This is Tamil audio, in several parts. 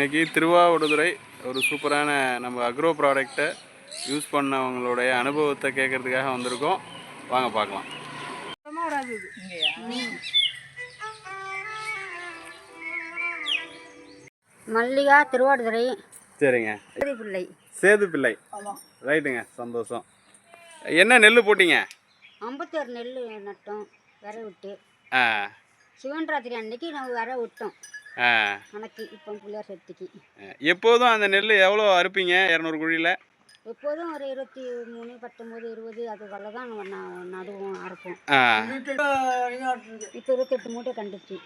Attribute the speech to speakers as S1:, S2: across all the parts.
S1: இன்னைக்கு திருவாவடுதுறை ஒரு சூப்பரான நம்ம அக்ரோ ப்ராடக்ட்டை யூஸ் பண்ணவங்களுடைய அனுபவத்தை கேட்கறதுக்காக வந்திருக்கோம். வாங்க பார்க்கலாம்.
S2: மல்லிகா திருவாடுதுறை
S1: சரிங்க.
S2: பிள்ளை.
S1: சேது பிள்ளை. ரைட்டுங்க சந்தோஷம். என்ன நெல் போட்டீங்க?
S2: ஐம்பத்தாறு நெல் நட்டோம் விர விட்டு.
S1: ஆ.
S2: சிவன்ராத்திரி அன்னைக்கு நம்ம விர விட்டோம். கணக்கு இப்போ பிள்ளையார் சக்திக்கு.
S1: எப்போதும் அந்த நெல் எவ்வளோ அறுப்பீங்க? இரநூறு குழியில்?
S2: எப்போதும் ஒரு இருபத்தி மூணு பத்தொம்போது இருபது அதுக்குள்ள தான் நடுவோம் அறுப்போம். இப்போ இருபத்தெட்டு மூட்டை கண்டுச்சு.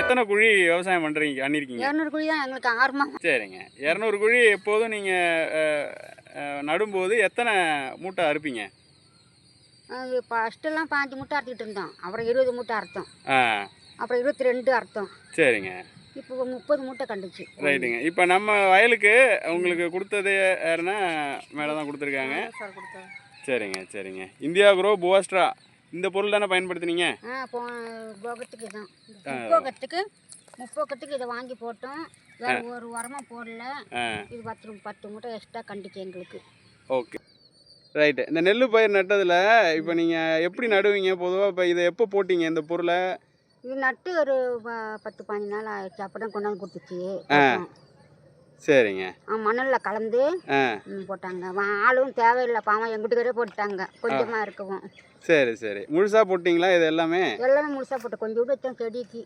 S1: எத்தனை குழி விவசாயம் பண்ணுறீங்க பண்ணியிருக்கீங்க
S2: இரநூறு குழி தான் எங்களுக்கு ஆர்வமாக
S1: சரிங்க. இரநூறு குழி எப்போதும் நீங்கள் நடும்போது எத்தனை மூட்டை அறுப்பீங்க?
S2: ஃபஸ்ட்டெல்லாம் பாஞ்சு மூட்டை அறுத்துக்கிட்டு இருந்தோம். அப்புறம் இருபது மூட்டை அறுத்தோம். அப்புறம் இருபத்தி ரெண்டு அறுத்தோம்.
S1: சரிங்க.
S2: இப்போ முப்பது மூட்டை கண்டுச்சு.
S1: ரைட்டுங்க. இப்போ நம்ம வயலுக்கு உங்களுக்கு கொடுத்தது யாருன்னா மேலே தான் கொடுத்துருக்காங்க சரிங்க சரிங்க. இந்தியா குரோ புவாஸ்ட்ரா இந்த பொருள் தானே பயன்படுத்துனீங்க?
S2: ஆ போகத்துக்கு தான் முப்போகத்துக்கு முப்போகத்துக்கு இதை வாங்கி போட்டோம். வேற ஒரு உரமா போடல. இது பத்து பத்து மூட்டை எக்ஸ்ட்ரா கண்டுச்சு எங்களுக்கு.
S1: ஓகே. ரைட்டு இந்த நெல் பயிர் நட்டதில் இப்போ நீங்கள் எப்படி நடுவீங்க? பொதுவாக இப்போ இதை எப்போ போட்டீங்க இந்த பொருளை?
S2: இது நட்டு ஒரு பத்து பதினஞ்சு நாள் ஆயிடுச்சு. அப்போ கொண்டாந்து கொடுத்துச்சு.
S1: சரிங்க.
S2: மணலில் கலந்து போட்டாங்க. ஆளும் தேவையில்லை. பாவம் எங்கிட்டுக்கரே போட்டுட்டாங்க. கொஞ்சமாக இருக்கவும்.
S1: சரி சரி. முழுசாக போட்டிங்களா இது எல்லாமே?
S2: எல்லாமே முழுசாக போட்டு கொஞ்சம் விட்டு செடிக்கு.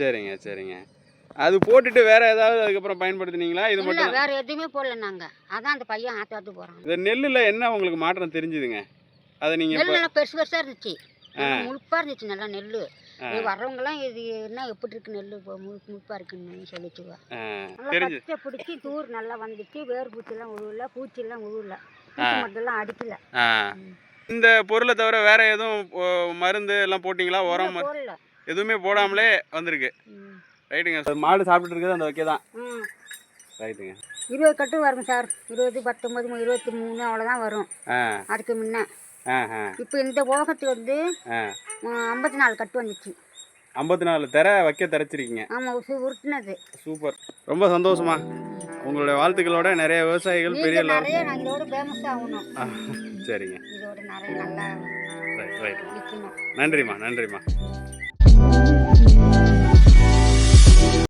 S1: சரிங்க சரிங்க. அது போட்டுட்டு வேற ஏதாவது அதுக்கப்புறம் பயன்படுத்துனீங்களா? இது மட்டும்
S2: வேற எதுவுமே போடல நாங்கள் அதான் அந்த பையன் ஆற்று ஆற்று போகிறான்
S1: இந்த நெல்லில் என்ன உங்களுக்கு மாற்றம் தெரிஞ்சுதுங்க? அதை நீங்கள்
S2: நெல் நல்லா பெருசு பெருசாக இருந்துச்சு. நல்லா முழுப்பாக இருந்துச்சு நல்லா நெல் இது வர்றவங்கலாம் இது என்ன எப்படி இருக்கு நெல் முழுப்பு இருக்குன்னு சொல்லிச்சுவா நல்லா பிடிச்சி தூர் நல்லா வந்துச்சு. வேர் பூச்சிலாம் உழுவல பூச்சிலாம் உழுவல மட்டும்லாம் அடிக்கல.
S1: இந்த பொருளை தவிர வேற எதுவும் மருந்து எல்லாம் போட்டிங்களா? உரம் எதுவுமே போடாமலே வந்திருக்கு. ரைட்டுங்க. மாடு சாப்பிட்டுட்டு இருக்குது அந்த வைக்க தான். ரைட்டுங்க.
S2: இருபது கட்டு வரும் சார். இருபது பத்தொம்பது இருபத்தி மூணு அவ்வளோதான் வரும். அதுக்கு முன்ன. இப்போ இந்த போகத்துக்கு வந்து ஐம்பத்தி நாலு கட்டு வந்துச்சு.
S1: ஐம்பத்தி நாலு தெரை வைக்க தரைச்சிருக்கீங்க
S2: ஆமாம் உருட்டுனது.
S1: சூப்பர். ரொம்ப சந்தோஷமா. உங்களுடைய வாழ்த்துக்களோட நிறைய விவசாயிகள் பெரிய
S2: நிறைய இதோட ஃபேமஸ் ஆகணும்.
S1: சரிங்க.
S2: இதோட நிறைய நல்லா
S1: நன்றிம்மா நன்றிம்மா.